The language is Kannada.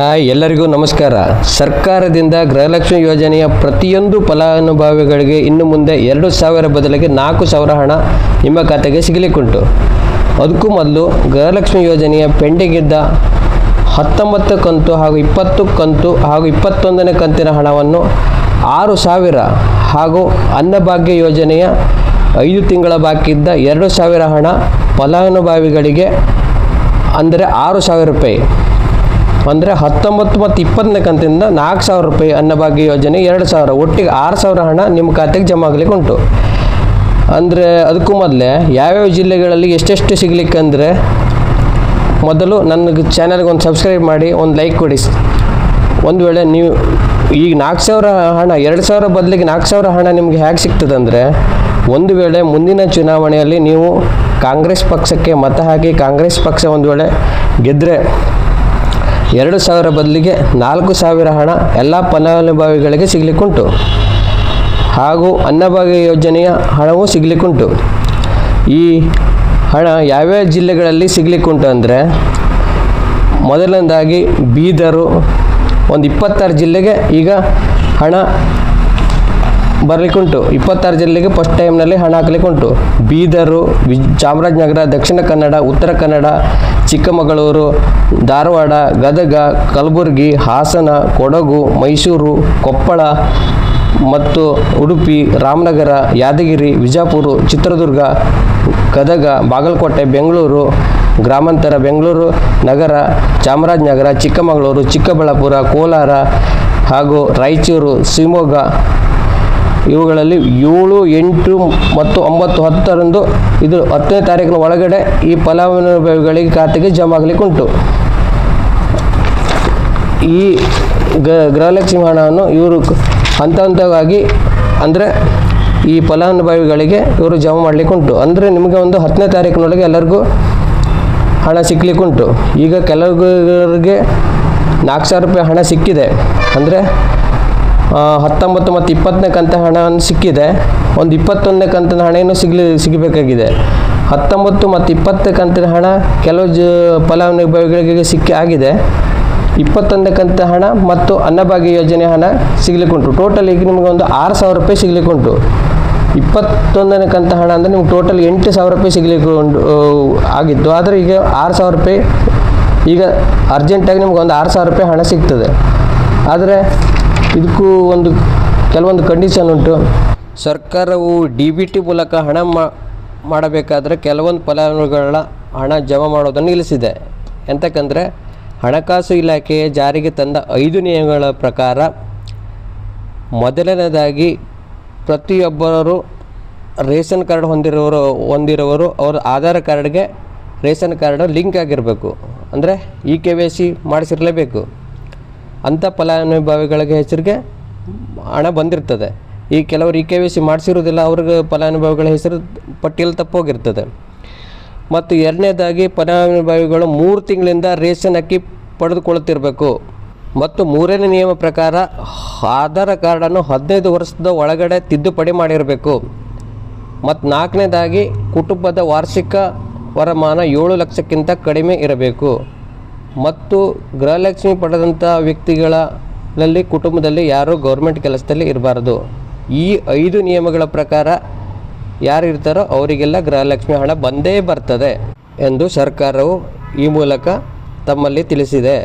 ಹಾಯ್, ಎಲ್ಲರಿಗೂ ನಮಸ್ಕಾರ. ಸರ್ಕಾರದಿಂದ ಗೃಹಲಕ್ಷ್ಮಿ ಯೋಜನೆಯ ಪ್ರತಿಯೊಂದು ಫಲಾನುಭವಿಗಳಿಗೆ ಇನ್ನು ಮುಂದೆ ಎರಡು ಸಾವಿರ ಬದಲಿಗೆ ನಾಲ್ಕು ಸಾವಿರ ಹಣ ನಿಮ್ಮ ಖಾತೆಗೆ ಸಿಗಲಿಕ್ಕುಂಟು. ಅದಕ್ಕೂ ಮೊದಲು ಗೃಹಲಕ್ಷ್ಮಿ ಯೋಜನೆಯ ಪೆಂಡಿಂಗ್ ಇದ್ದ ಹತ್ತೊಂಬತ್ತು ಕಂತು ಹಾಗೂ ಇಪ್ಪತ್ತು ಕಂತು ಹಾಗೂ ಇಪ್ಪತ್ತೊಂದನೇ ಕಂತಿನ ಹಣವನ್ನು ಆರು ಸಾವಿರ ಹಾಗೂ ಅನ್ನಭಾಗ್ಯ ಯೋಜನೆಯ ಐದು ತಿಂಗಳ ಬಾಕಿ ಇದ್ದ ಎರಡು ಸಾವಿರ ಹಣ ಫಲಾನುಭವಿಗಳಿಗೆ, ಅಂದರೆ ಆರು ಸಾವಿರ ರೂಪಾಯಿ. ಅಂದರೆ ಹತ್ತೊಂಬತ್ತು ಮತ್ತು ಇಪ್ಪತ್ತನೇ ಕಂತಿಂದ ನಾಲ್ಕು ಸಾವಿರ ರೂಪಾಯಿ ಅನ್ನಭಾಗ್ಯ ಯೋಜನೆ ಎರಡು ಸಾವಿರ, ಒಟ್ಟಿಗೆ ಆರು ಸಾವಿರ ಹಣ ನಿಮ್ಮ ಖಾತೆಗೆ ಜಮಾ ಆಗಲಿಕ್ಕೆ ಉಂಟು. ಅಂದರೆ ಅದಕ್ಕೂ ಮೊದಲೇ ಯಾವ್ಯಾವ ಜಿಲ್ಲೆಗಳಲ್ಲಿ ಎಷ್ಟೆಷ್ಟು ಸಿಗಲಿಕ್ಕೆ ಅಂದರೆ ಮೊದಲು ನನ್ನ ಚಾನಲ್ಗೆ ಒಂದು ಸಬ್ಸ್ಕ್ರೈಬ್ ಮಾಡಿ, ಒಂದು ಲೈಕ್ ಕೊಡಿ. ಒಂದು ವೇಳೆ ನೀವು ಈಗ ನಾಲ್ಕು ಸಾವಿರ ಹಣ, ಎರಡು ಸಾವಿರ ಬದಲಿಗೆ ನಾಲ್ಕು ಸಾವಿರ ಹಣ ನಿಮಗೆ ಹೇಗೆ ಸಿಗ್ತದೆ ಅಂದರೆ ಒಂದು ವೇಳೆ ಮುಂದಿನ ಚುನಾವಣೆಯಲ್ಲಿ ನೀವು ಕಾಂಗ್ರೆಸ್ ಪಕ್ಷಕ್ಕೆ ಮತ ಹಾಕಿ ಕಾಂಗ್ರೆಸ್ ಪಕ್ಷ ಒಂದು ವೇಳೆ ಗೆದ್ದರೆ ಎರಡು ಸಾವಿರ ಬದಲಿಗೆ ನಾಲ್ಕು ಸಾವಿರ ಹಣ ಎಲ್ಲ ಫಲಾನುಭವಿಗಳಿಗೆ ಸಿಗಲಿಕ್ಕುಂಟು. ಹಾಗೂ ಅನ್ನಭಾಗ್ಯ ಯೋಜನೆಯ ಹಣವೂ ಸಿಗಲಿಕ್ಕುಂಟು. ಈ ಹಣ ಯಾವ್ಯಾವ ಜಿಲ್ಲೆಗಳಲ್ಲಿ ಸಿಗಲಿಕ್ಕುಂಟು ಅಂದರೆ, ಮೊದಲನೇದಾಗಿ ಬೀದರು ಒಂದು ಇಪ್ಪತ್ತಾರು ಜಿಲ್ಲೆಗೆ ಈಗ ಹಣ ಬರಲಿಕ್ಕುಂಟು. ಇಪ್ಪತ್ತಾರು ಜಿಲ್ಲೆಗೆ ಫಸ್ಟ್ ಟೈಮ್ನಲ್ಲಿ ಹಣ ಹಾಕಲಿಕ್ಕುಂಟು. ಬೀದರು, ವಿಜ್, ಚಾಮರಾಜನಗರ, ದಕ್ಷಿಣ ಕನ್ನಡ, ಉತ್ತರ ಕನ್ನಡ, ಚಿಕ್ಕಮಗಳೂರು, ಧಾರವಾಡ, ಗದಗ, ಕಲಬುರಗಿ, ಹಾಸನ, ಕೊಡಗು, ಮೈಸೂರು, ಕೊಪ್ಪಳ ಮತ್ತು ಉಡುಪಿ, ರಾಮನಗರ, ಯಾದಗಿರಿ, ವಿಜಾಪುರ, ಚಿತ್ರದುರ್ಗ, ಗದಗ, ಬಾಗಲಕೋಟೆ, ಬೆಂಗಳೂರು, ಗ್ರಾಮಾಂತರ, ಬೆಂಗಳೂರು, ನಗರ, ಚಾಮರಾಜನಗರ, ಚಿಕ್ಕಮಗಳೂರು, ಚಿಕ್ಕಬಳ್ಳಾಪುರ, ಕೋಲಾರ ಹಾಗೂ ರಾಯಚೂರು, ಶಿವಮೊಗ್ಗ ಇವುಗಳಲ್ಲಿ ಏಳು, ಎಂಟು ಮತ್ತು ಒಂಬತ್ತು, ಹತ್ತರಂದು ಇದು ಹತ್ತನೇ ತಾರೀಕಿನ ಒಳಗಡೆ ಈ ಫಲಾನುಭವಿಗಳಿಗೆ ಖಾತೆಗೆ ಜಮಾ ಆಗಲಿಕ್ಕೆ ಉಂಟು. ಈ ಗೃಹಲಕ್ಷ್ಮಿ ಹಣವನ್ನು ಇವರು ಹಂತ ಹಂತವಾಗಿ ಅಂದರೆ ಈ ಫಲಾನುಭವಿಗಳಿಗೆ ಇವರು ಜಮಾ ಮಾಡಲಿಕ್ಕೆ ಉಂಟು. ಅಂದರೆ ನಿಮಗೆ ಒಂದು ಹತ್ತನೇ ತಾರೀಕಿನೊಳಗೆ ಎಲ್ಲರಿಗೂ ಹಣ ಸಿಕ್ಕಲಿಕ್ಕುಂಟು ಈಗ ಕೆಲವರಿಗೆ ನಾಲ್ಕು ಸಾವಿರ ರೂಪಾಯಿ ಹಣ ಸಿಕ್ಕಿದೆ. ಅಂದರೆ ಹತ್ತೊಂಬತ್ತು ಮತ್ತು ಇಪ್ಪತ್ತನೇ ಕಂತ ಹಣ ಸಿಕ್ಕಿದೆ. ಒಂದು ಇಪ್ಪತ್ತೊಂದನೇ ಕಂತಿನ ಹಣ ಸಿಗಲಿ, ಸಿಗಬೇಕಾಗಿದೆ. ಹತ್ತೊಂಬತ್ತು ಮತ್ತು ಇಪ್ಪತ್ತನೇ ಕಂತಿನ ಹಣ ಕೆಲವು ಜ, ಫಲಾನುಭವಿಗಳಿಗೆ ಸಿಕ್ಕಿ ಆಗಿದೆ. ಇಪ್ಪತ್ತೊಂದನೇ ಕಂತ ಹಣ ಮತ್ತು ಅನ್ನಭಾಗ್ಯ ಯೋಜನೆ ಹಣ ಸಿಗ್ಲಿಕ್ಕೆ ಉಂಟು ಟೋಟಲ್ ಈಗ ನಿಮಗೆ ಒಂದು ಆರು ಸಾವಿರ ರೂಪಾಯಿ ಸಿಗ್ಲಿಕ್ಕೆ ಉಂಟು ಇಪ್ಪತ್ತೊಂದನೇ ಕಂತ ಹಣ ಅಂದರೆ ನಿಮ್ಗೆ ಟೋಟಲ್ ಎಂಟು ಸಾವಿರ ರೂಪಾಯಿ ಸಿಗ್ಲಿಕ್ಕೆ ಉಂಟು ಆಗಿತ್ತು. ಆದರೆ ಈಗ ಆರು ಸಾವಿರ ರೂಪಾಯಿ, ಈಗ ಅರ್ಜೆಂಟಾಗಿ ನಿಮ್ಗೆ ಒಂದು ಆರು ಸಾವಿರ ರೂಪಾಯಿ ಹಣ ಸಿಗ್ತದೆ. ಆದರೆ ಇದಕ್ಕೂ ಒಂದು ಕೆಲವೊಂದು ಕಂಡೀಷನ್ ಉಂಟು. ಸರ್ಕಾರವು ಡಿ ಬಿ ಟಿ ಮೂಲಕ ಹಣ ಮಾಡಬೇಕಾದ್ರೆ ಕೆಲವೊಂದು ಫಲಾನುಭವಿಗಳ ಹಣ ಜಮಾ ಮಾಡೋದನ್ನು ನಿಲ್ಲಿಸಿದೆ. ಎಂತಕ್ಕಂದರೆ ಹಣಕಾಸು ಇಲಾಖೆಯ ಜಾರಿಗೆ ತಂದ ಐದು ನಿಯಮಗಳ ಪ್ರಕಾರ ಮೊದಲನೇದಾಗಿ ಪ್ರತಿಯೊಬ್ಬರು ರೇಷನ್ ಕಾರ್ಡ್ ಹೊಂದಿರೋರು ಹೊಂದಿರೋರು ಅವರ ಆಧಾರ್ ಕಾರ್ಡ್ಗೆ ರೇಷನ್ ಕಾರ್ಡ್ ಲಿಂಕ್ ಆಗಿರಬೇಕು. ಅಂದರೆ ಇ ಕೆ ವೈ ಸಿ ಮಾಡಿಸಿರಲೇಬೇಕು. ಅಂಥ ಫಲಾನುಭವಿಗಳಿಗೆ ಹೆಸರಿಗೆ ಹಣ ಬಂದಿರ್ತದೆ. ಈ ಕೆಲವರು ಇ ಕೆ ವಿ ಸಿ ಮಾಡಿಸಿರೋದಿಲ್ಲ ಅವ್ರಿಗೆ ಫಲಾನುಭವಿಗಳ ಹೆಸರು ಪಟ್ಟಿಯಲ್ಲಿ ತಪ್ಪೋಗಿರ್ತದೆ. ಮತ್ತು ಎರಡನೇದಾಗಿ ಫಲಾನುಭವಿಗಳು ಮೂರು ತಿಂಗಳಿಂದ ರೇಷನ್ ಅಕ್ಕಿ ಪಡೆದುಕೊಳ್ಳುತ್ತಿರಬೇಕು. ಮತ್ತು ಮೂರನೇ ನಿಯಮ ಪ್ರಕಾರ ಆಧಾರ್ ಕಾರ್ಡನ್ನು ಹದಿನೈದು ವರ್ಷದ ಒಳಗಡೆ ತಿದ್ದುಪಡಿ ಮಾಡಿರಬೇಕು. ಮತ್ತು ನಾಲ್ಕನೇದಾಗಿ ಕುಟುಂಬದ ವಾರ್ಷಿಕ ವರಮಾನ ಏಳು ಲಕ್ಷಕ್ಕಿಂತ ಕಡಿಮೆ ಇರಬೇಕು. ಮತ್ತು ಗೃಹಲಕ್ಷ್ಮಿ ಪಡೆದಂಥ ವ್ಯಕ್ತಿಗಳಲ್ಲಿ ಕುಟುಂಬದಲ್ಲಿ ಯಾರೂ ಗೌರ್ಮೆಂಟ್ ಕೆಲಸದಲ್ಲಿ ಇರಬಾರ್ದು. ಈ ಐದು ನಿಯಮಗಳ ಪ್ರಕಾರ ಯಾರು ಇರ್ತಾರೋ ಅವರಿಗೆಲ್ಲ ಗೃಹಲಕ್ಷ್ಮಿ ಹಣ ಬಂದೇ ಬರ್ತದೆ ಎಂದು ಸರ್ಕಾರವು ಈ ಮೂಲಕ ತಮ್ಮಲ್ಲಿ ತಿಳಿಸಿದೆ.